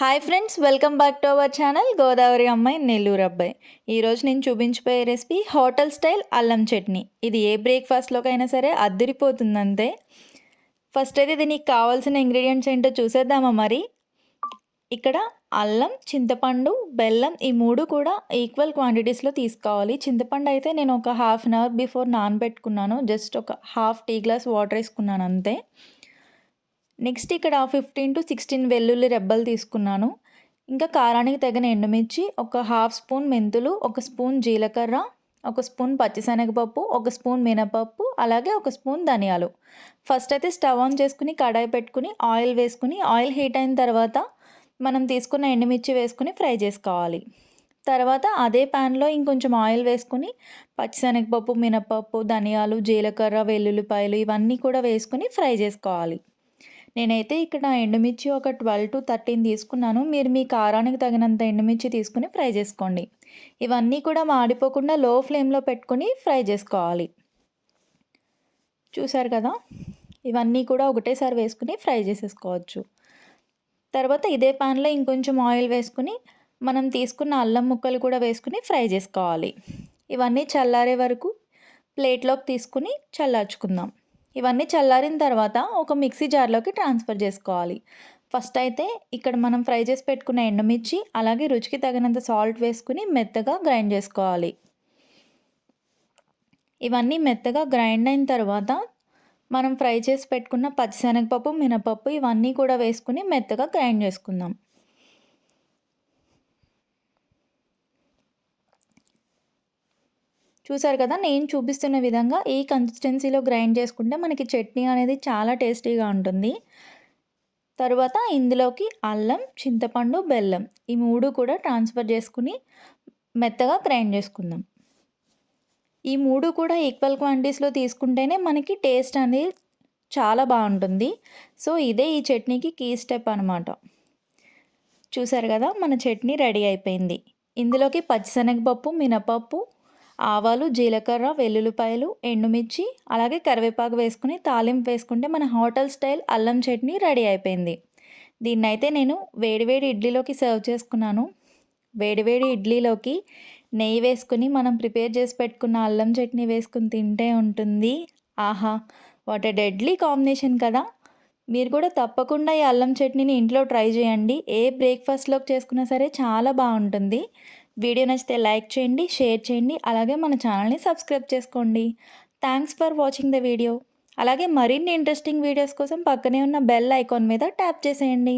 Hi friends welcome back to our channel Godavari అమ్మాయి నెల్లూరు అబ్బాయి ఈరోజు నేను చూపించిపోయే రెసిపీ హోటల్ స్టైల్ అల్లం చట్నీ. ఇది ఏ బ్రేక్ఫాస్ట్లోకైనా సరే అద్దరిపోతుంది అంతే ఫస్ట్ అయితే దీనికి కావాల్సిన ఇంగ్రీడియంట్స్ ఏంటో చూసేద్దామా మరి? ఇక్కడ అల్లం చింతపండు బెల్లం ఈ మూడు కూడా ఈక్వల్ క్వాంటిటీస్లో తీసుకోవాలి. చింతపండు అయితే నేను ఒక హాఫ్ అన్ అవర్ బిఫోర్ నానబెట్టుకున్నాను. జస్ట్ ఒక హాఫ్ టీ గ్లాస్ వాటర్ వేసుకున్నాను అంతే. నెక్స్ట్ ఇక్కడ ఫిఫ్టీన్ టు సిక్స్టీన్ వెల్లుల్లి రెబ్బలు తీసుకున్నాను. ఇంకా కారానికి తగిన ఎండుమిర్చి ఒక హాఫ్ స్పూన్ మెంతులు ఒక స్పూన్ జీలకర్ర ఒక స్పూన్ పచ్చిశనగపప్పు ఒక స్పూన్ మినపప్పు అలాగే ఒక స్పూన్ ధనియాలు. ఫస్ట్ అయితే స్టవ్ ఆన్ చేసుకుని కడాయి పెట్టుకుని ఆయిల్ వేసుకుని ఆయిల్ హీట్ అయిన తర్వాత మనం తీసుకున్న ఎండుమిర్చి వేసుకుని ఫ్రై చేసుకోవాలి. తర్వాత అదే ప్యాన్లో ఇంకొంచెం ఆయిల్ వేసుకుని పచ్చిశనగపప్పు మినపప్పు ధనియాలు జీలకర్ర వెల్లుల్లిపాయలు ఇవన్నీ కూడా వేసుకుని ఫ్రై చేసుకోవాలి. నేనైతే ఇక్కడ ఎండుమిర్చి ఒక ట్వెల్వ్ టు థర్టీన్ తీసుకున్నాను. మీరు మీ కారానికి తగినంత ఎండుమిర్చి తీసుకుని ఫ్రై చేసుకోండి. ఇవన్నీ కూడా మాడిపోకుండా లో ఫ్లేమ్లో పెట్టుకుని ఫ్రై చేసుకోవాలి. చూసారు కదా? ఇవన్నీ కూడా ఒకటేసారి వేసుకుని ఫ్రై చేసేసుకోవచ్చు. తర్వాత ఇదే ప్యాన్లో ఇంకొంచెం ఆయిల్ వేసుకుని మనం తీసుకున్న అల్లం ముక్కలు కూడా వేసుకుని ఫ్రై చేసుకోవాలి. ఇవన్నీ చల్లారే వరకు ప్లేట్లోకి తీసుకుని చల్లార్చుకుందాం. ఇవన్నీ చల్లారిన తర్వాత ఒక మిక్సీ జార్లోకి ట్రాన్స్ఫర్ చేసుకోవాలి. ఫస్ట్ అయితే ఇక్కడ మనం ఫ్రై చేసి పెట్టుకున్న ఎండుమిర్చి అలాగే రుచికి తగినంత సాల్ట్ వేసుకుని మెత్తగా గ్రైండ్ చేసుకోవాలి. ఇవన్నీ మెత్తగా గ్రైండ్ అయిన తర్వాత మనం ఫ్రై చేసి పెట్టుకున్న పచ్చిశనగపప్పు మినపప్పు ఇవన్నీ కూడా వేసుకుని మెత్తగా గ్రైండ్ చేసుకుందాం. చూసారు కదా నేను చూపిస్తున్న విధంగా ఈ కన్సిస్టెన్సీలో గ్రైండ్ చేసుకుంటే మనకి చట్నీ అనేది చాలా టేస్టీగా ఉంటుంది. తరువాత ఇందులోకి అల్లం చింతపండు బెల్లం ఈ మూడు కూడా ట్రాన్స్ఫర్ చేసుకుని మెత్తగా గ్రైండ్ చేసుకుందాం. ఈ మూడు కూడా ఈక్వల్ క్వాంటిటీస్లో తీసుకుంటేనే మనకి టేస్ట్ అనేది చాలా బాగుంటుంది. సో ఇదే ఈ చట్నీకి కీ స్టెప్ అనమాట చూసారు కదా మన చట్నీ రెడీ అయిపోయింది. ఇందులోకి పచ్చిశనగపప్పు మినపప్పు ఆవాలు జీలకర్ర వెల్లుల్లిపాయలు ఎండుమిర్చి అలాగే కరివేపాకు వేసుకుని తాలింపు వేసుకుంటే మన హోటల్ స్టైల్ అల్లం చట్నీ రెడీ అయిపోయింది. దీన్నైతే నేను వేడివేడి ఇడ్లీలోకి సర్వ్ చేసుకున్నాను. వేడివేడి ఇడ్లీలోకి నెయ్యి వేసుకుని మనం ప్రిపేర్ చేసి పెట్టుకున్న అల్లం చట్నీ వేసుకుని తింటే ఉంటుంది. ఆహా వాట్ ఎ డెడ్లీ కాంబినేషన్ కదా! మీరు కూడా తప్పకుండా ఈ అల్లం చట్నీని ఇంట్లో ట్రై చేయండి. ఏ బ్రేక్ఫాస్ట్లోకి చేసుకున్నా సరే చాలా బాగుంటుంది. వీడియో నచ్చితే లైక్ చేయండి షేర్ చేయండి అలాగే మన ఛానల్ని సబ్స్క్రైబ్ చేసుకోండి. Thanks for watching the video అలాగే మరిన్ని ఇంట్రెస్టింగ్ వీడియోస్ కోసం పక్కనే ఉన్న బెల్ ఐకాన్ మీద ట్యాప్ చేసేయండి.